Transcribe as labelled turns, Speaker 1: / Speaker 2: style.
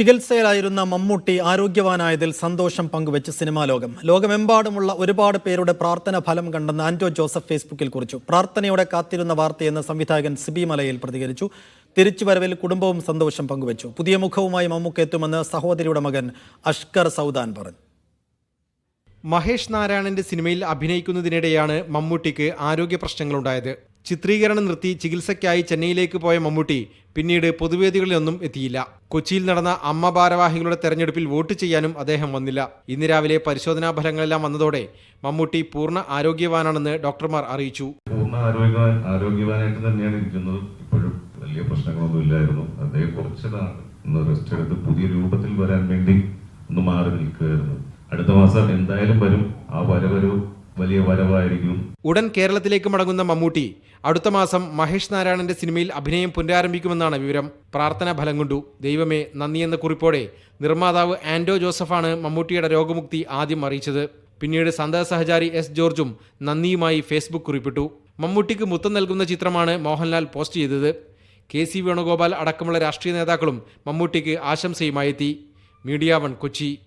Speaker 1: ചികിത്സയിലായിരുന്ന മമ്മൂട്ടി ആരോഗ്യവാനായതിൽ സന്തോഷം പങ്കുവെച്ച് സിനിമാ ലോകം. ലോകമെമ്പാടുമുള്ള ഒരുപാട് പേരുടെ പ്രാർത്ഥന ഫലം കണ്ടെന്ന് ആന്റോ ജോസഫ് ഫേസ്ബുക്കിൽ കുറിച്ചു. പ്രാർത്ഥനയോടെ കാത്തിരുന്ന വാർത്തയെന്ന് സംവിധായകൻ സിബി മലയിൽ പ്രതികരിച്ചു. തിരിച്ചുവരവിൽ കുടുംബവും സന്തോഷം പങ്കുവച്ചു. പുതിയ മുഖവുമായി മമ്മൂക്ക് എത്തുമെന്ന് സഹോദരിയുടെ മകൻ അഷ്കർ സൗദാൻ പറഞ്ഞു.
Speaker 2: മഹേഷ് നാരായണന്റെ സിനിമയിൽ അഭിനയിക്കുന്നതിനിടെയാണ് മമ്മൂട്ടിക്ക് ആരോഗ്യ പ്രശ്നങ്ങളുണ്ടായത്. ചിത്രീകരണം നിർത്തി ചികിത്സയ്ക്കായി ചെന്നൈയിലേക്ക് പോയ മമ്മൂട്ടി പിന്നീട് പൊതുവേദികളിലൊന്നും എത്തിയില്ല. കൊച്ചിയിൽ നടന്ന അമ്മ ഭാരവാഹികളുടെ തെരഞ്ഞെടുപ്പിൽ വോട്ട് ചെയ്യാനും അദ്ദേഹം വന്നില്ല. ഇന്ന് രാവിലെ പരിശോധനാ ഫലങ്ങളെല്ലാം വന്നതോടെ മമ്മൂട്ടി പൂർണ ആരോഗ്യവാനാണെന്ന് ഡോക്ടർമാർ അറിയിച്ചു.
Speaker 3: പൂർണ ആരോഗ്യവാൻ ആരോഗ്യവാനായിട്ട് തന്നെയാണ് ഇരിക്കുന്നത്. ഇപ്പോഴും വലിയ പ്രശ്നങ്ങളൊന്നും ഇല്ലായിരുന്നു. അദ്ദേഹം കുറച്ച് ഒന്ന് റെസ്റ്റ് എടുത്ത് പുതിയ രൂപത്തിൽ വരാൻ വേണ്ടി ഒന്ന് മാറി നിൽക്കുകയായിരുന്നു. അടുത്ത മാസം എന്തായാലും വരും. ആ വരവൊരു വലിയ വരവായിരിക്കും.
Speaker 2: ഉടൻ കേരളത്തിലേക്ക് മടങ്ങുന്ന മമ്മൂട്ടി അടുത്ത മാസം മഹേഷ് നാരായണന്റെ സിനിമയിൽ അഭിനയം പുനരാരംഭിക്കുമെന്നാണ് വിവരം. പ്രാർത്ഥന ഫലം കൊണ്ടു. ദൈവമേ നന്ദി എന്ന കുറിപ്പോടെ നിർമ്മാതാവ് ആൻഡോ ജോസഫാണ് മമ്മൂട്ടിയുടെ രോഗമുക്തി ആദ്യം അറിയിച്ചത്. പിന്നീട് സന്താ സഹചാരി എസ് ജോർജും നന്ദിയുമായി ഫേസ്ബുക്ക് കുറിപ്പിട്ടു. മമ്മൂട്ടിക്ക് മുത്തം നൽകുന്ന ചിത്രമാണ് മോഹൻലാൽ പോസ്റ്റ് ചെയ്തത്. കെ സി വേണുഗോപാൽ അടക്കമുള്ള രാഷ്ട്രീയ നേതാക്കളും മമ്മൂട്ടിക്ക് ആശംസയുമായി എത്തി മീഡിയ വൺ കൊച്ചി.